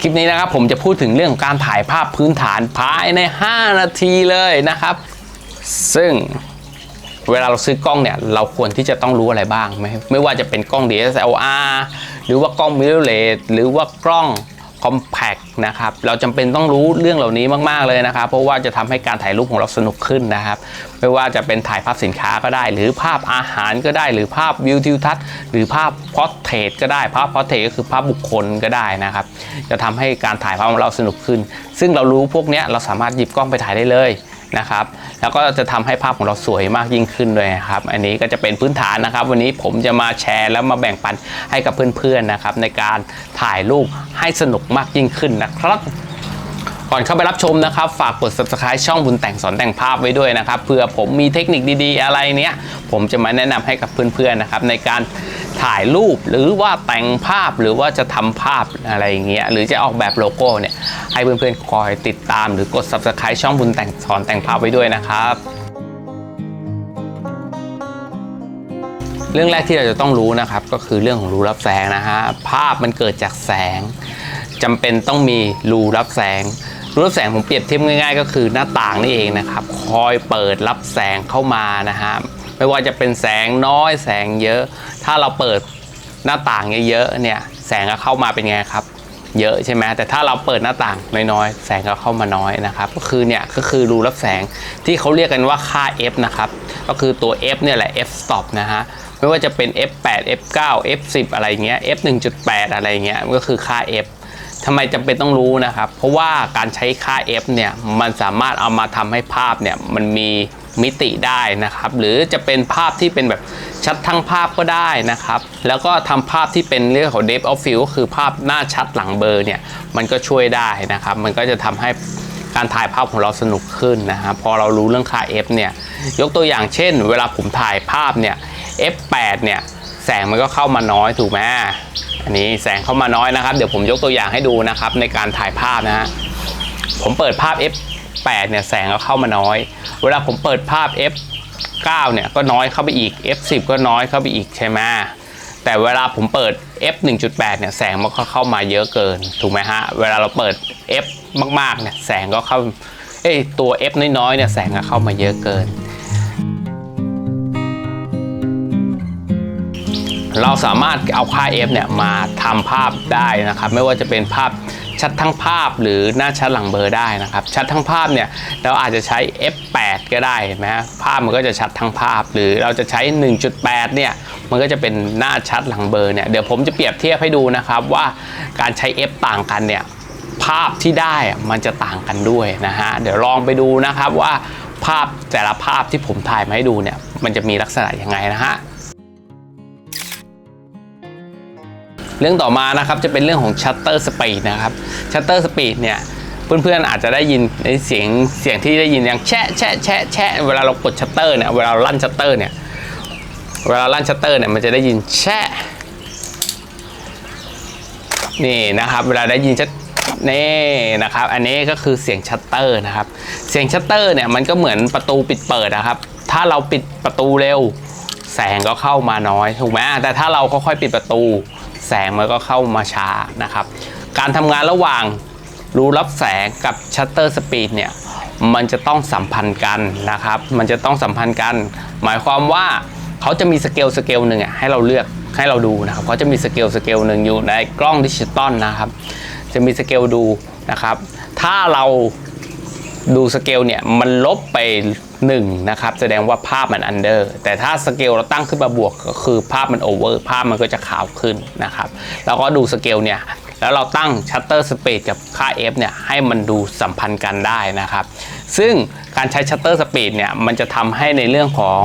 คลิปนี้นะครับผมจะพูดถึงเรื่องของการถ่ายภาพพื้นฐานภายใน 5 นาทีเลยนะครับ ซึ่งเวลาเราซื้อกล้องเนี่ยเราควรที่จะต้องรู้อะไรบ้าง ไม่ไม่ว่าจะเป็นกล้อง DSLR หรือว่ากล้อง mirrorless หรือว่ากล้อง compact นะครับ เราจำเป็นต้องรู้เรื่องเหล่านี้มาก ๆ เลยนะครับ เพราะว่าจะทำให้การถ่ายรูปของเราสนุกขึ้นนะครับ ไม่ว่าจะเป็นถ่ายภาพสินค้าก็ได้ หรือภาพอาหารก็ได้ หรือภาพวิวทิวทัศน์ หรือภาพพอร์เทรตก็ได้ ภาพพอร์เทรตก็คือภาพบุคคลก็ได้นะครับ จะทำให้การถ่ายภาพของเราสนุกขึ้น ซึ่งเรารู้พวกนี้เราสามารถหยิบกล้องไปถ่ายได้เลย นะครับ แล้วก็จะทำให้ภาพของเราสวยมากยิ่งขึ้นด้วยครับ อันนี้ก็จะเป็นพื้นฐานนะครับ วันนี้ผมจะมาแชร์แล้วมาแบ่งปันให้กับเพื่อนๆนะครับ ในการถ่ายรูปให้สนุกมากยิ่งขึ้นนะครับ ก่อนเข้าไปรับชมนะครับ ฝากกด subscribe ช่องบุญแต่งสอนแต่งภาพไว้ด้วยนะครับเผื่อผมมีเทคนิคดีๆ อะไรเนี้ย ผมจะมาแนะนำให้กับเพื่อนๆนะครับในการถ่ายรูปหรือว่าแต่งภาพหรือว่าจะทำภาพอะไรอย่างเงี้ยหรือจะออกแบบโลโก้เนี่ยให้เพื่อนๆคอยติดตาม หรือกด subscribe ช่องบุญแต่งสอนแต่งภาพไว้ด้วยนะครับเรื่องแรกที่เราจะต้องรู้นะครับก็คือเรื่องของรูรับแสงนะฮะภาพมันเกิดจากแสงจำเป็นต้องมีรูรับแสง รูรับแสงผมเปรียบเทียบง่าย ๆ ก็คือหน้าต่างนี่เองนะครับ คอยเปิดรับแสงเข้ามานะฮะไม่ว่าจะเป็นแสงน้อยแสงเยอะ ถ้าเราเปิดหน้าต่างเยอะๆเนี่ยแสงก็เข้ามาเป็นไงครับ เยอะใช่ไหมแต่ถ้าเราเปิดหน้าต่างน้อยๆแสงก็เข้ามาน้อยนะครับก็คือเนี่ยก็คือรูรับแสงที่เขาเรียกกันว่าค่า f นะครับก็คือตัว f เนี่ยแหละ f stop นะฮะไม่ว่าจะเป็น f8 f9 f10 อะไรเงี้ย f 1.8 อะไรเงี้ยก็คือค่า f ทำไมจำเป็นต้องรู้นะครับ เพราะว่าการใช้ค่า f เนี่ยมันสามารถเอามาทำให้ภาพเนี่ยมันมีมิติได้นะครับ หรือจะเป็นภาพที่เป็นแบบชัดทั้งภาพก็ได้นะครับ แล้วก็ทำภาพที่เป็นเรื่องของ depth of field ก็คือภาพหน้าชัดหลังเบลอร์เนี่ยมันก็ช่วยได้นะครับ มันก็จะทำให้การถ่ายภาพของเราสนุกขึ้นนะครับพอเรารู้เรื่องค่า f เนี่ยยกตัวอย่างเช่น เวลาผมถ่ายภาพเนี่ย f8 เนี่ย แสงมันก็เข้ามาน้อยถูกไหมอันนี้แสงเข้ามาน้อยนะครับ เดี๋ยวผมยกตัวอย่างให้ดูนะครับ ในการถ่ายภาพนะฮะผมเปิดภาพ f8 เนี่ยแสงก็เข้ามาน้อย เวลาผมเปิดภาพ f9 เนี่ยก็น้อยเข้าไปอีก f10 ก็น้อยเข้าไปอีกใช่ไหมแต่เวลาผมเปิด f 1.8เนี่ยแสงมันก็เข้ามาเยอะเกินถูกไหมฮะเวลาเราเปิด f มากๆเนี่ยแสงก็เข้าเอ้ยตัว f น้อยๆเนี่ยแสงก็เข้ามาเยอะเกิน เราสามารถเอาค่า f เนี่ยมาทำภาพได้นะครับ ไม่ว่าจะเป็นภาพชัดทั้งภาพหรือหน้าชัดหลังเบลอได้นะครับ ชัดทั้งภาพเนี่ยเราอาจจะใช้ f8 ก็ได้เห็นไหมฮะภาพมันก็จะชัดทั้งภาพ หรือเราจะใช้ 1.8 เนี่ยมันก็จะเป็นหน้าชัดหลังเบลอเนี่ยเดี๋ยวผมจะเปรียบเทียบให้ดูนะครับว่าการใช้ f ต่างกันเนี่ยภาพที่ได้มันจะต่างกันด้วยนะฮะเดี๋ยวลองไปดูนะครับว่าภาพแต่ละภาพที่ผมถ่ายมาให้ดูเนี่ยมันจะมีลักษณะยังไงนะฮะ เรื่องต่อมานะครับจะเป็นเรื่องของ shutter speed นะครับ shutter speed เนี่ยเพื่อนๆอาจจะได้ยินในเสียงเสียงที่ได้ยินอย่างแชะแชะแชะแชะเวลาเรากดชัตเตอร์เนี่ยเวลาเราลั่นชัตเตอร์เนี่ยเวลาลั่นชัตเตอร์เนี่ยมันจะได้ยินแชะนี่นะครับเวลาได้ยินชัตนี่นะครับ อันนี้ก็คือเสียงชัตเตอร์นะครับ เสียงชัตเตอร์เนี่ยมันก็เหมือนประตูปิดเปิดนะครับ ถ้าเราปิดประตูเร็ว แสงก็เข้ามาน้อยถูกไหมแต่ถ้าเราค่อยๆปิดประตู แสงมันก็เข้ามาช้านะครับ การทำงานระหว่างรูรับแสงกับชัตเตอร์สปีดเนี่ยมันจะต้องสัมพันธ์กันนะครับ มันจะต้องสัมพันธ์กัน หมายความว่าเขาจะมีสเกลสเกลหนึ่งอะให้เราเลือกให้เราดูนะครับเขาจะมีสเกลสเกลหนึ่งอยู่ในกล้องดิจิตอลนะครับ จะมีสเกลดูนะครับ ถ้าเรา ดูสเกลเนี่ยมันลบไป1นะครับแสดงว่าภาพมันอันเดอร์แต่ถ้าสเกลเราตั้งขึ้นมาบวกก็คือภาพมันโอเวอร์ภาพมันก็จะขาวขึ้นนะครับแล้วก็ดูสเกลเนี่ยแล้วเราตั้งชัตเตอร์สปีดกับค่า f เนี่ยให้มันดูสัมพันธ์กันได้นะครับ ซึ่งการใช้ชัตเตอร์สปีดเนี่ยมันจะทำให้ในเรื่องของ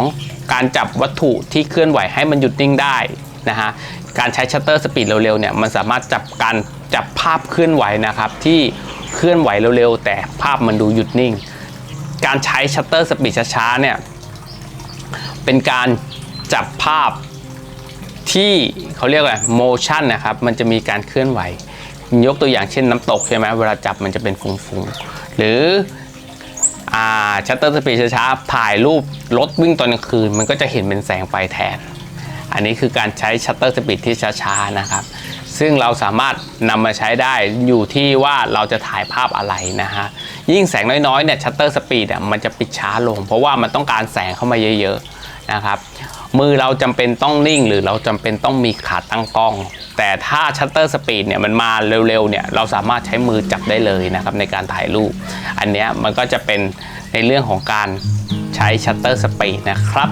การจับวัตถุที่เคลื่อนไหวให้มันหยุดนิ่งได้นะฮะการใช้ชัตเตอร์สปีดเร็วๆเนี่ยมันสามารถจับการจับภาพเคลื่อนไหวนะครับที่ เคลื่อนไหวเร็วๆ แต่ภาพมันดูหยุดนิ่ง การใช้ชัตเตอร์สปีดช้าๆเนี่ยเป็นการจับภาพที่เขาเรียกว่า motion นะครับ มันจะมีการเคลื่อนไหว ยกตัวอย่างเช่นน้ำตกใช่ไหมเวลาจับมันจะเป็นฟุ้งๆ หรือชัตเตอร์สปีดช้าๆ ถ่ายรูปรถวิ่งตอนกลางคืน มันก็จะเห็นเป็นแสงไฟแทน อันนี้คือการใช้ชัตเตอร์สปีดที่ช้าๆ นะครับ ซึ่งเราสามารถนำมาใช้ได้อยู่ที่ว่าเราจะถ่ายภาพอะไรนะฮะ ยิ่งแสงน้อยๆเนี่ยชัตเตอร์สปีดมันจะปิดช้าลง เพราะว่ามันต้องการแสงเข้ามาเยอะๆนะครับ มือเราจำเป็นต้องนิ่ง หรือเราจำเป็นต้องมีขาตั้งกล้อง แต่ถ้าชัตเตอร์สปีดเนี่ยมันมาเร็วๆเนี่ยเราสามารถใช้มือจับได้เลยนะครับในการถ่ายรูป อันนี้มันก็จะเป็นในเรื่องของการใช้ชัตเตอร์สปีดนะครับ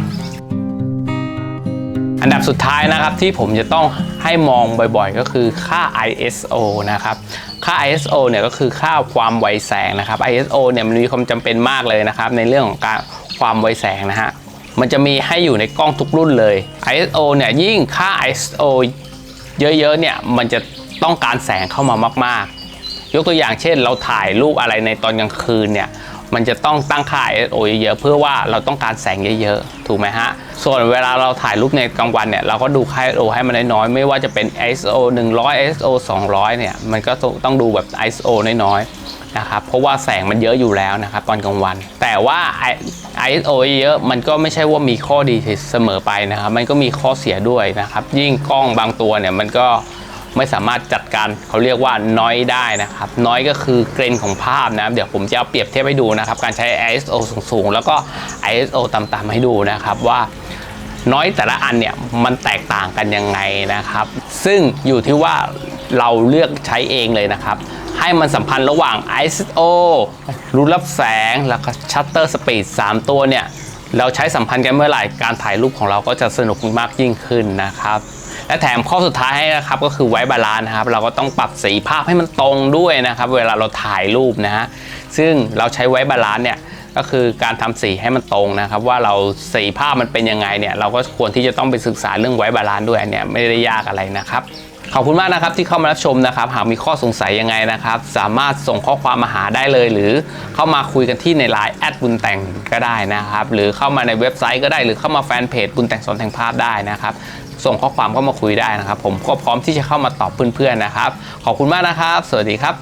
อันดับสุดท้ายนะครับที่ผมจะต้องให้มองบ่อยๆ ก็คือค่า ISO นะครับ ค่า ISO เนี่ยก็คือค่าความไวแสงนะครับ ISO เนี่ยมันมีความจำเป็นมากเลยนะครับ ในเรื่องของการความไวแสงนะฮะ มันจะมีให้อยู่ในกล้องทุกรุ่นเลย ISO เนี่ยยิ่งค่า ISO เยอะๆ เนี่ยมันจะต้องการแสงเข้ามามากๆ ยกตัวอย่างเช่น เราถ่ายรูปอะไรในตอนกลางคืนเนี่ย มันจะต้องตั้งค่า ISO เยอะๆเพื่อว่าเราต้องการแสงเยอะๆ ถูกไหมฮะ ส่วนเวลาเราถ่ายรูปในกลางวันเนี่ยเราก็ดูค่า ISO ให้มันน้อยๆ ไม่ว่าจะเป็น ISO 100 ISO 200 เนี่ย มันก็ต้องดูแบบ ISO น้อยๆ นะครับ เพราะว่าแสงมันเยอะอยู่แล้วนะครับตอนกลางวัน แต่ว่า ISO เยอะมันก็ไม่ใช่ว่ามีข้อดีเสมอไปนะครับ มันก็มีข้อเสียด้วยนะครับ ยิ่งกล้องบางตัวเนี่ยมันก็ ไม่สามารถจัดการเขาเรียกว่าน้อยได้นะครับ น้อยก็คือเกรนของภาพนะเดี๋ยวผมจะเอาเปรียบเทียบให้ดูนะครับ การใช้ ISO สูงๆ แล้วก็ ISO ต่ำๆให้ดูนะครับว่าน้อยแต่ละอันเนี่ยมันแตกต่างกันยังไงนะครับ ซึ่งอยู่ที่ว่าเราเลือกใช้เองเลยนะครับ ให้มันสัมพันธ์ระหว่าง ISO รูรับแสง แล้วก็ Shutter Speed 3ตัวเนี่ย เราใช้สัมพันธ์กันเมื่อไหร่ การถ่ายรูปของเราก็จะสนุกมากยิ่งขึ้นนะครับ และแถมข้อสุดท้ายให้นะครับก็คือไว้บาลานซ์นะครับ เราก็ต้องปรับสีภาพให้มันตรงด้วยนะครับ เวลาเราถ่ายรูปนะฮะซึ่งเราใช้ไว้บาลานซ์เนี่ยก็คือการทำสีให้มันตรงนะครับ ว่าเราสีภาพมันเป็นยังไงเนี่ยเราก็ควรที่จะต้องไปศึกษาเรื่องไว้บาลานซ์ด้วยอันเนี้ยไม่ได้ยากอะไรนะครับขอบคุณมากนะครับที่เข้ามารับชมนะครับ หากมีข้อสงสัยยังไงนะครับ สามารถส่งข้อความมาหาได้เลย หรือเข้ามาคุยกันที่ในไลน์แอดบุญแต่งก็ได้นะครับ หรือเข้ามาในเว็บไซต์ก็ได้ หรือเข้ามาแฟนเพจบุญแต่งสอนแต่งภาพได้นะครับ ส่งข้อความเข้ามาคุยได้นะครับ ผมก็พร้อมที่จะเข้ามาตอบเพื่อนๆนะครับ ขอบคุณมากนะครับ สวัสดีครับ